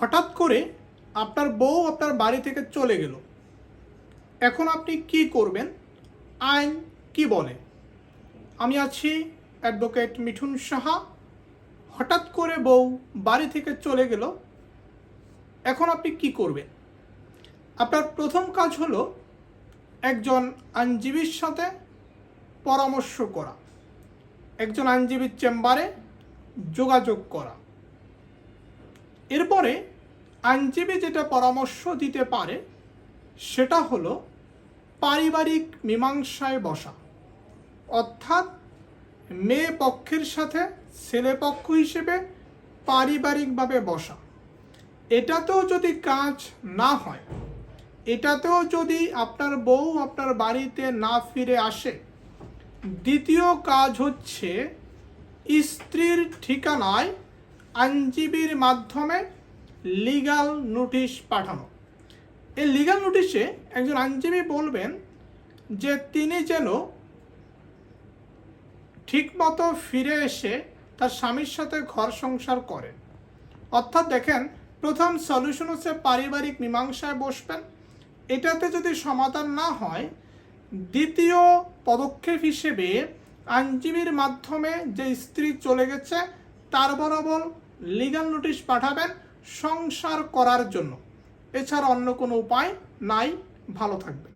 হঠাৎ করে আপনার বউ আপনার বাড়ি থেকে চলে গেল। এখন আপনি কি করবেন? আইন কি বলে? আমি আছি অ্যাডভোকেট মিঠুন সাহা। হঠাৎ করে বউ বাড়ি থেকে চলে গেল। এখন আপনি কি করবেন? আপনার প্রথম কাজ হলো একজন আইনজীবীর সাথে পরামর্শ করা। একজন আইনজীবীর চেম্বারে যোগাযোগ করা। এরপরে আইনজীবী যেটা পরামর্শ দিতে পারে, সেটা হলো পারিবারিক মীমাংসায় বসা। অর্থাৎ মেয়ে পক্ষের সাথে ছেলে পক্ষ হিসেবে পারিবারিকভাবে বসা। এটাতেও যদি কাজ না হয়, এটাতেও যদি আপনার বউ আপনার বাড়িতে না ফিরে আসে, দ্বিতীয় কাজ হচ্ছে স্ত্রীর ঠিকানায় আইনজীবীর মাধ্যমে লিগাল নোটিশ পাঠানো। এই লিগাল নোটিশে একজন আইনজীবী বলবেন যে তিনি যেন ঠিকমতো ফিরে এসে তার স্বামীর সাথে ঘর সংসার করেন। অর্থাৎ দেখেন, প্রথম সলিউশন হচ্ছে পারিবারিক মীমাংসায় বসবেন। এটাতে যদি সমাধান না হয়, দ্বিতীয় পদক্ষেপ হিসেবে আইনজীবীর মাধ্যমে যে স্ত্রী চলে গেছে তার বরাবর লিগাল নোটিশ পাঠাবেন সংসার করার জন্য। এছাড়া অন্য কোনো উপায় নাই। ভালো থাকবেন।